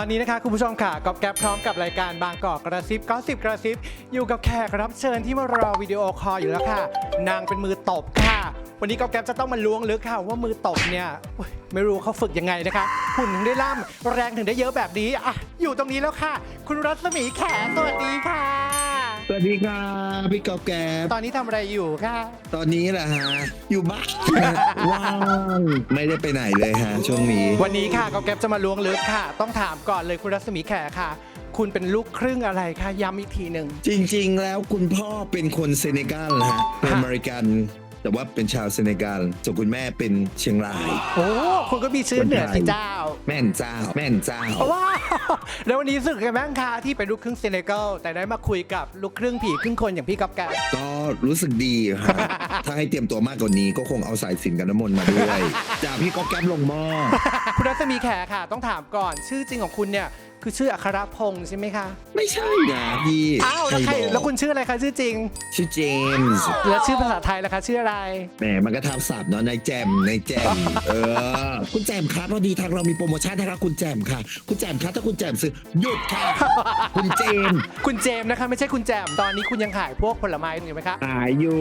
ตอนนี้นะคะคุณผู้ชมค่ะกอบแก๊บพร้อมกับรายการบางกอกกระซิบก็สิบกระซิบอยู่กับแขกรับเชิญที่มารอวิดีโอคอลอยู่แล้วค่ะ นางเป็นมือตบค่ะ วันนี้กอบแก๊บจะต้องมาล้วงลึกค่ะว่ามือตบเนี่ยอุ๊ยไม่รู้เขาฝึกยังไงนะคะหุ่นถึงได้ล่ำแรงถึงได้เยอะแบบนี้อะอยู่ตรงนี้แล้วค่ะ คุณรัศมีแขสวัสดีค่ะ สวัสดีครับพี่กอบแกบตอนนี้ทำอะไรอยู่ค่ะ ตอนนี้แหละฮะ อยู่บ้าน ว่างไม่ได้ไปไหนเลยฮะ ช่วงนี้ วันนี้ค่ะกอบแก๊ปจะมาล้วงลึกค่ะ ต้องถามก่อนเลยคุณรัศมีแขค่ะ คุณเป็นลูกครึ่งอะไรคะย้ำอีกทีหนึ่ง จริงๆ แล้วคุณพ่อเป็นคนเซเนกัลฮะเป็นอเมริกัน แต่ว่าเป็นชาวเซเนกัลส่วนคุณแม่เป็นเชียงราย โอ้คุณก็มีชื่อเหนือสิเจ้า แม่นเจ้า แม่นเจ้า ว้าว แล้ววันนี้รู้สึกยังไงบ้างคะที่เป็นลูกครึ่งเซเนกัลแต่ได้มาคุยกับลูกครึ่งผีครึ่งคนอย่างพี่ก๊อฟแกบก็รู้สึกดีฮะถ้าให้เตรียมตัวมากกว่านี้ก็คงเอาสายสิญจนกับน้ำมนต์มาด้วยจากพี่กอบแกบลงหม้อคุณรัศมีแขค่ะ ต้องถามก่อนชื่อจริงของคุณเนี่ย คือชื่ออัครพงศ์ใช่ไหมคะ ไม่ใช่นะพี่อ้าวแล้วใครบอกแล้วคุณชื่ออะไรคะชื่อจริง ชื่อเจมส์ แล้วชื่อภาษาไทยล่ะคะชื่ออะไร แหมมันก็ทับศัพท์เนาะในแจมในแจม เออ คุณแจมครับพอดีทางเรามีโปรโมชั่นนะครับคุณแจมค่ะ คุณแจมครับถ้าคุณแจมซื้อหยุดค่ะ คุณเจมส์คุณเจมส์นะคะ ไม่ใช่คุณแจม ตอนนี้คุณยังขายพวกผลไม้อยู่ไหมคะ ขายอยู่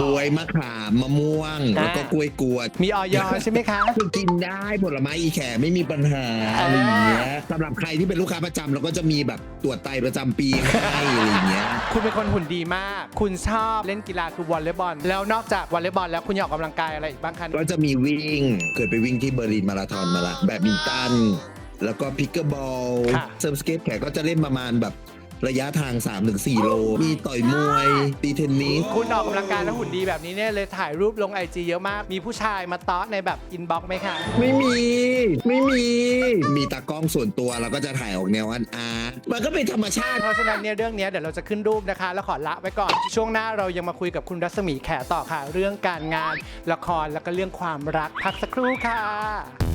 บวยมะขามมะม่วงแล้วก็กล้วยกวดมีออยใช่ไหมคะ คือกินได้ผลไม้อีแขไม่มีปัญหาอะไรอย่างเงี้ยสำหรับใครที่เป็นลูกค้าประจำเราก็จะมีแบบตรวจไตประจำปีให้อะไรอย่างเงี้ย คุณเป็นคนหุ่นดีมาก คุณชอบเล่นกีฬาคือวอลเลย์บอล แล้วนอกจากวอลเลย์บอลแล้วคุณอยากออกกำลังกายอะไรอีกบ้างคะก็จะมีวิ่ง เคยไปวิ่งที่เบอร์ลินมาราธอนมาละ แบดมินตัน แล้วก็พิกเกอร์บอลค่ะเซิร์ฟสเก็ตแขกก็จะเล่นประมาณแบบ ระยะทาง 3-4 โล มีต่อยมวยตีเทนนิส คุณออกกำลังกายแล้วหุ่นดีแบบนี้เนี่ยเลยถ่ายรูปลงไอจีเยอะมาก มีผู้ชายมาเต้อในแบบอินบ็อกซ์ไหมคะ ไม่มี ไม่มี มีตากล้องส่วนตัวเราก็จะถ่ายออกแนวอันอาร์ตมันก็เป็นธรรมชาติ เพราะฉะนั้นเนี่ยเรื่องเนี้ยเดี๋ยวเราจะขึ้นรูปนะคะ แล้วขอละไว้ก่อน ช่วงหน้าเรายังมาคุยกับคุณรัศมีแขต่อค่ะ เรื่องการงาน ละครแล้วก็เรื่องความรักพักสักครู่ค่ะ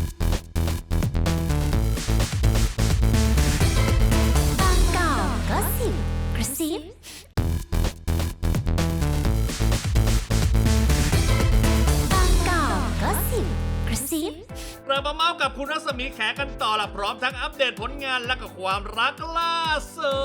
กระซิบ เรามาเมาส์กับคุณรัศมีแขกันต่อละพร้อมทั้งอัปเดตผลงานและก็ความรักล่าสุ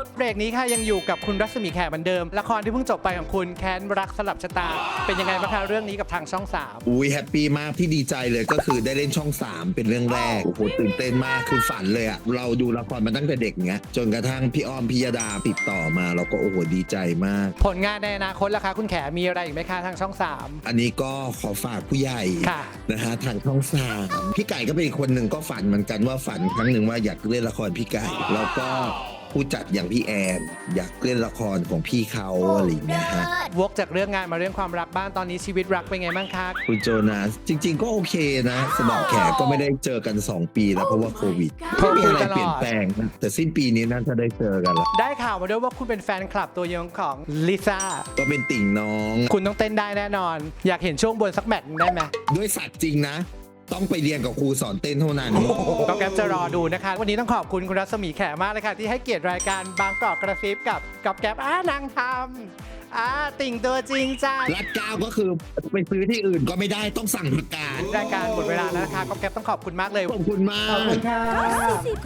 ด เบรกนี้ค่ะยังอยู่กับคุณรัศมีแขเหมือนเดิม ละครที่เพิ่งจบไปของคุณแค้นรักสลับชะตา เป็นยังไงบ้างคะเรื่องนี้กับทางช่องสาม อุ้ยแฮปปี้มากที่ดีใจเลยก็คือได้เล่นช่อง 3 เป็นเรื่องแรกโอ้โหตื่นเต้นมากคือฝันเลยอะเราดูละครมาตั้งแต่เด็กเนี้ยจนกระทั่งพี่อ้อมพิยดาติดต่อมา เราก็โอ้โหดีใจมาก ผลงานในอนาคตล่ะคะคุณแขมีอะไรอีกไหมคะทางช่องสาม อันนี้ก็ขอฝากผู้ใหญ่ค่ะ นะฮะทางช่องสามพี่ไก่ก็เป็นอีกคนหนึ่งก็ฝันเหมือนกันว่าฝันครั้งหนึ่งว่าอยากเล่นละครพี่ไก่ แล้วก็ผู้จัดอย่างพี่แอน อยากเล่นละครของพี่เขาอะไรอย่างเงี้ยฮะ วกจากเรื่องงานมาเรื่องความรักบ้านตอนนี้ชีวิตรักเป็นไงบ้างคะคุณโจนาสจริง ๆ ก็โอเคนะสำหรับแขกก็ไม่ได้เจอกัน 2 ปีแล้วเพราะว่าโควิดโทรไม่มีคุยอะไรตลอดเปลี่ยนแปลงนะแต่สิ้นปีนี้น่าจะได้เจอกันละได้ข่าวมาด้วยว่าคุณเป็นแฟนคลับตัวยงของลิซ่าก็เป็นติ่งน้อง คุณต้องเต้นได้แน่นอน อยากเห็นช่วงบนสักแมตช์หนึ่งได้ไหม ด้วยสัตว์จริงนะ ต้องไปเรียนกับครูสอนเต้นเท่านั้น ก็แกรมจะรอดูนะคะ วันนี้ต้องขอบคุณคุณรัศมีแขมากเลยค่ะ ที่ให้เกียรติรายการบางกอกกระซิบกับกับแก๊ปอ่านางทำอ่าติ่งตัวจริงจ้ารัดก้าวก็คือไปซื้อที่อื่นก็ไม่ได้ต้องสั่งประกาศรายการหมดเวลาแล้วนะคะก็แก๊ปต้องขอบคุณมากเลยขอบคุณมากขอบคุณค่ะสิบ